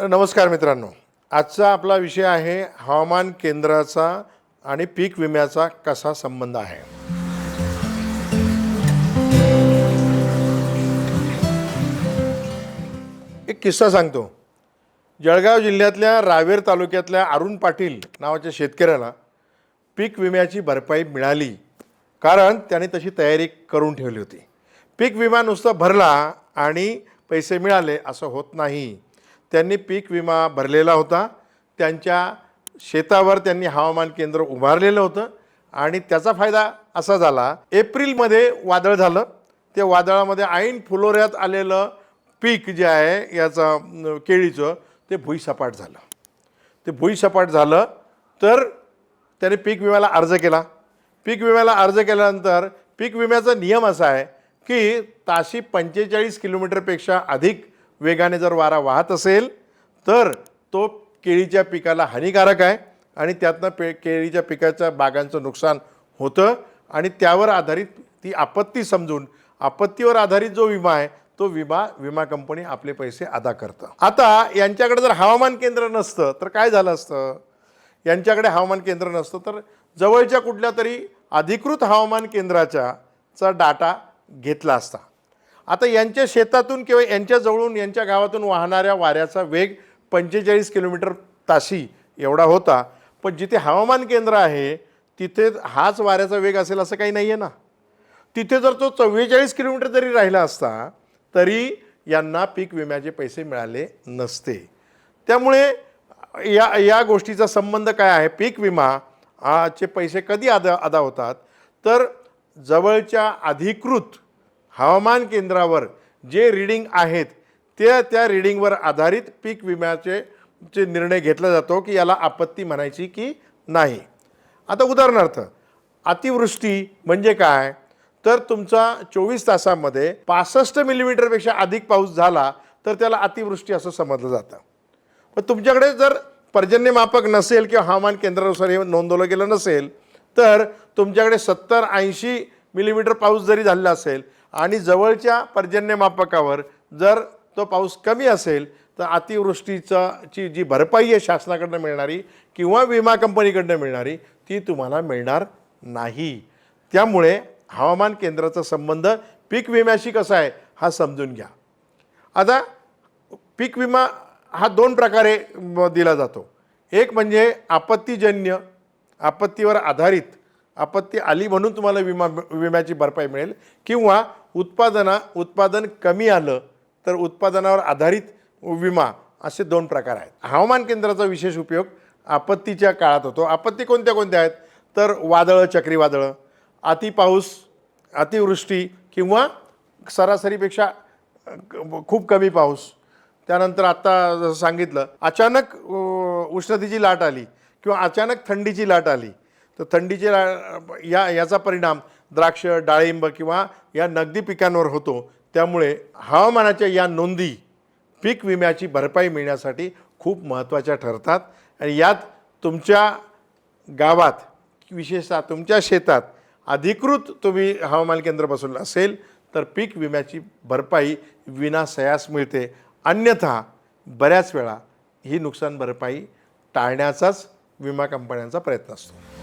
नमस्कार मित्रांनो. आजचा आपला विषय आहे हवामान केंद्राचा आणि पीक विम्याचा कसा संबंध आहे? एक किस्सा सांगतो. जळगाव जिल्ह्यातल्या रावेर तालुक्यातल्या अरुण पाटील नावाच्या शेतकऱ्याला पीक विम्याची भरपाई मिळाली. कारण त्याने तशी तयारी करून ठेवली होती. पीक विमा नुसता भरला आणि पैसे मिळाले असं होत नाही. त्यांनी पीक विमा भरलेला होता. त्यांच्या शेतावर त्यांनी हवामान केंद्र उभारलेलं होतं आणि त्याचा फायदा असा झाला एप्रिलमध्ये वादळ झालं. त्या वादळामध्ये ऐन फुलोऱ्यात आलेलं पीक जे आहे याचं केळीचं ते भुईसपाट झालं. ते भुईसपाट झालं तर त्याने पीक विम्याला अर्ज केला. पीक विम्याला अर्ज केल्यानंतर पीक विम्याचा नियम असा आहे की ताशी पंचेचाळीस किलोमीटरपेक्षा अधिक वेगाने जर वारा वाहत असेल तर तो केळीच्या पिकाला हानिकारक आहे आणि त्यातनं पे केळीच्या पिकाच्या बागांचं नुकसान होतं आणि त्यावर आधारित ती आपत्ती समजून आपत्तीवर आधारित जो विमा आहे तो विमा विमा कंपनी आपले पैसे अदा करतं. आता यांच्याकडे जर हवामान केंद्र नसतं तर काय झालं असतं? यांच्याकडे हवामान केंद्र नसतं तर जवळच्या कुठल्या तरी अधिकृत हवामान केंद्राच्या चा डाटा घेतला असता. आता यांच्या शेतातून किंवा यांच्या जवळून यांच्या गावातून वाहणाऱ्या वाऱ्याचा वेग पंचेचाळीस किलोमीटर ताशी एवढा होता. पण जिथे हवामान केंद्र आहे तिथे हाच वाऱ्याचा वेग असेल असं काही नाही आहे ना. तिथे जर तो चव्वेचाळीस किलोमीटर जरी राहिला असता तरी यांना पीक विम्याचे पैसे मिळाले नसते. त्यामुळे या या गोष्टीचा संबंध काय आहे? पीक विमा चे पैसे कधी अदा अदा होतात? तर जवळच्या अधिकृत हवामान केंद्रावर जे रिडिंग आहेत त्या त्या रिडिंगवर आधारित पीक विम्याचे चे निर्णय घेतला जातो की याला आपत्ती म्हणायची की नाही. आता उदाहरणार्थ अतिवृष्टी म्हणजे काय? तर तुमचा चोवीस तासामध्ये पासष्ट मिलीमीटरपेक्षा अधिक पाऊस झाला तर त्याला अतिवृष्टी असं समजलं जातं. पण तुमच्याकडे जर पर्जन्यमापक नसेल किंवा हवामान केंद्रानुसार हे नोंदवलं गेलं नसेल तर तुमच्याकडे सत्तर ऐंशी मिलीमीटर पाऊस जरी झालेला असेल आणि जवळच्या पर्जन्यमापकावर जर तो पाऊस कमी असेल तर अतिवृष्टीचा ची जी भरपाई आहे शासनाकडनं मिळणारी किंवा विमा कंपनीकडनं मिळणारी ती तुम्हाला मिळणार नाही. त्यामुळे हवामान केंद्राचा संबंध पीक विम्याशी कसा आहे हा समजून घ्या. आता पीक विमा हा दोन प्रकारे दिला जातो. एक म्हणजे आपत्तीजन्य आपत्तीवर आधारित आपत्ती आली म्हणून तुम्हाला विमा विम्याची भरपाई मिळेल. किंवा उत्पादना उत्पादन कमी आलं तर उत्पादनावर आधारित विमा असे दोन प्रकार आहेत. हवामान केंद्राचा विशेष उपयोग आपत्तीच्या काळात होतो. आपत्ती कोणत्या कोणत्या आहेत? तर वादळं चक्रीवादळं अति पाऊस अतिवृष्टी किंवा सरासरीपेक्षा खूप कमी पाऊस. त्यानंतर आत्ता जसं सांगितलं अचानक उष्णतेची लाट आली किंवा अचानक थंडीची लाट आली. तर थंडीचे या याचा परिणाम द्राक्ष डाळिंब किंवा या नगदी पिकांवर होतो. त्यामुळे हवामानाच्या या नोंदी पीक विम्याची भरपाई मिळण्यासाठी खूप महत्त्वाच्या ठरतात. आणि यात तुमच्या गावात विशेषतः तुमच्या शेतात अधिकृत तुम्ही हवामान केंद्र बसवलं असेल तर पीक विम्याची भरपाई विनासयास मिळते. अन्यथा बऱ्याच वेळा ही नुकसान भरपाई टाळण्याचाच विमा कंपन्यांचा प्रयत्न असतो.